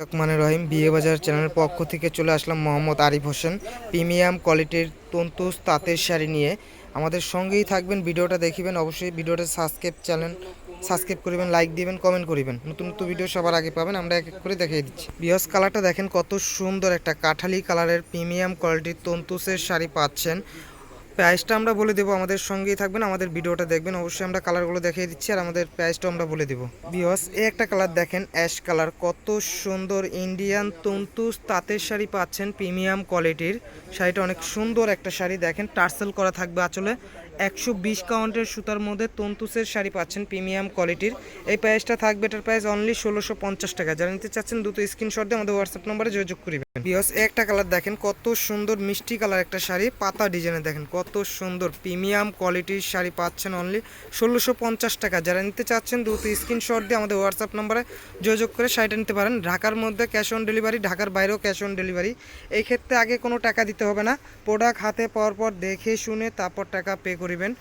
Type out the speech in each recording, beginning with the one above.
রহমান রহিম, বিয়ে বাজার চ্যানেলের পক্ষ থেকে চলে আসলাম মোহাম্মদ আরিফ হোসেন। প্রিমিয়াম কোয়ালিটির তন্তুস তাঁতের শাড়ি নিয়ে। আমাদের সঙ্গেই থাকবেন, ভিডিওটা দেখিবেন, অবশ্যই ভিডিওটা সাবস্ক্রাইব চ্যানেল সাবস্ক্রাইব করিবেন লাইক দিবেন কমেন্ট করিবেন। নতুন নতুন ভিডিও সবার আগে পাবেন, আমরা এক এক করে দেখিয়ে দিচ্ছি। বিয়স কালারটা দেখেন, কত সুন্দর একটা কাঠালি কালারের প্রিমিয়াম কোয়ালিটির তন্তুসের শাড়ি পাচ্ছেন। প্রাইসটা আমরা বলে দেবো, আমাদের সঙ্গেই থাকবেন, আমাদের ভিডিওটা দেখবেন, অবশ্যই আমরা কালারগুলো দেখিয়ে দিচ্ছি আর আমাদের প্রাইসটা আমরা বলে দেবো। বিহস এই একটা কালার দেখেন, অ্যাশ কালার, কত সুন্দর ইন্ডিয়ান তন্তুস তাঁতের শাড়ি পাচ্ছেন, প্রিমিয়াম কোয়ালিটির। শাড়িটা অনেক সুন্দর একটা শাড়ি, দেখেন, টার্সেল করা থাকবে আসলে একশো বিশ কাউন্টের সুতার মধ্যে তন্তুসের শাড়ি পাচ্ছেন, প্রিমিয়াম কোয়ালিটির। এই প্রাইসটা থাকবে এটার প্রাইস অনলি ষোলোশো পঞ্চাশ টাকা। যারা নিতে চাচ্ছেন দুটো স্ক্রিনশট দিয়ে আমাদের হোয়াটসঅ্যাপ নম্বরে যোগাযোগ করিবেন বিয়স একটা কালার দেখেন, কত সুন্দর মিষ্টি কালার একটা শাড়ি, পাতা ডিজাইনে দেখেন, কত সুন্দর প্রিমিয়াম কোয়ালিটির শাড়ি পাচ্ছেন অনলি ষোলোশো পঞ্চাশ টাকা। যারা নিতে চাচ্ছেন, দ্রুত স্ক্রিনশট দিয়ে আমাদের হোয়াটসঅ্যাপ নম্বরে যোগাযোগ করে শাড়িটা নিতে পারেন। ঢাকার মধ্যে ক্যাশ অন ডেলিভারি ঢাকার বাইরেও ক্যাশ অন ডেলিভারি এই ক্ষেত্রে আগে কোনো টাকা দিতে হবে না। প্রোডাক্ট হাতে পাওয়ার পর দেখে শুনে তারপর টাকা পে করিবেন।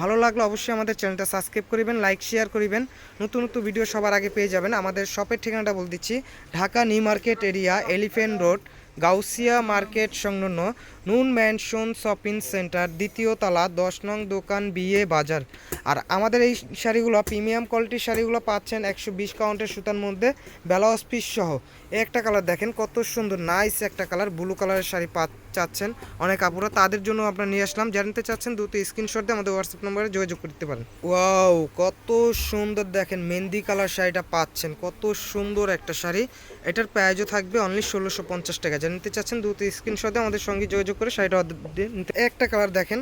ভালো লাগলে অবশ্যই আমাদের চ্যানেলটা সাবস্ক্রাইব করিবেন লাইক শেয়ার করিবেন। নতুন নতুন ভিডিও সবার আগে পেয়ে যাবেন। আমাদের শপের ঠিকানাটা বলে দিচ্ছি। Dhaka New Market area Elephant Road Gausia Market সংলগ্ন নুন ম্যানশন শপিং সেন্টার, দ্বিতীয় তলা, দশ নং দোকান বিয়ে বাজার। আর আমাদের এই শাড়িগুলো, প্রিমিয়াম কোয়ালিটির শাড়িগুলো পাচ্ছেন একশো বিশ কাউন্টের সুতার মধ্যে ব্লাউজ পিস সহ। একটা কালার দেখেন, কত সুন্দর নাইস একটা কালার ব্লু কালারের শাড়ি পা চাচ্ছেন অনেক আপুরা। তাদের জন্য আপনারা নিয়ে আসলাম। জানতে চাচ্ছেন, দ্রুত স্ক্রিনশট দিয়ে আমাদের হোয়াটসঅ্যাপ নম্বরে যোগাযোগ করতে পারেন। ওয়াও কত সুন্দর দেখেন, মেহেন্দি কালার শাড়িটা পাচ্ছেন, কত সুন্দর একটা শাড়ি। এটার প্রাইজও থাকবে অনলি ষোলোশো পঞ্চাশ টাকা। যা নিতে চাচ্ছেন, দ্রুত স্ক্রিনশট দিয়ে আমাদের সঙ্গে যোগাযোগ করে শাড়িটা order দিয়ে একটা কালার দেখেন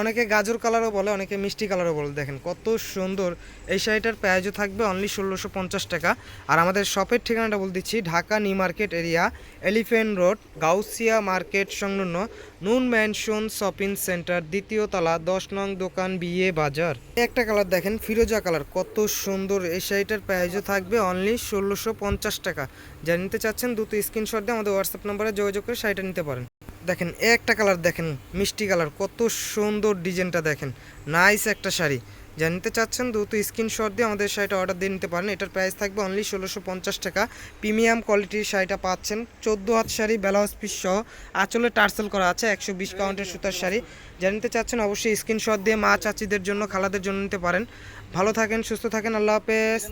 অনেকে গাজর কালারও বলে, অনেকে মিষ্টি কালারও বলে। দেখেন কত সুন্দর। এই শাড়িটার প্রাইজও থাকবে অনলি ষোলোশো পঞ্চাশ টাকা। আর আমাদের শপের ঠিকানাটা বলে দিচ্ছি, Dhaka New Market area, Elephant Road, Gausia Market সংলগ্ন নুন ম্যানশন শপিং সেন্টার, দ্বিতীয় তলা, দশ নং দোকান বিয়ে বাজার। একটা কালার দেখেন, ফিরোজা কালার কত সুন্দর। এই শাড়িটার প্রাইজও থাকবে অনলি ষোলোশো পঞ্চাশ টাকা। যা নিতে চাচ্ছেন, দ্রুত স্ক্রিনশট দিয়ে আমাদের হোয়াটসঅ্যাপ নম্বরে যোগাযোগ করে শাড়িটা নিতে পারেন। দেখেন, একটা কালার দেখেন, মিষ্টি কালার কত সুন্দর ডিজাইনটা দেখেন। নাইস একটা শাড়ি। যা নিতে চাচ্ছেন, দ্রুত স্ক্রিনশট দিয়ে আমাদের শাড়িটা অর্ডার দিয়ে নিতে পারেন। এটার প্রাইস থাকবে অনলি ষোলোশো পঞ্চাশ টাকা। প্রিমিয়াম কোয়ালিটির শাড়িটা পাচ্ছেন। চোদ্দ হাত শাড়ি, ব্লাউজ পিস সহ। আঁচলে টার্সেল করা আছে, একশো বিশ কাউন্টের সুতার শাড়ি। যা নিতে চাচ্ছেন, অবশ্যই স্ক্রিনশট দিয়ে মা চাচিদের জন্য, খালাদের জন্য নিতে পারেন। ভালো থাকেন, সুস্থ থাকেন, আল্লাহ হাফেজ।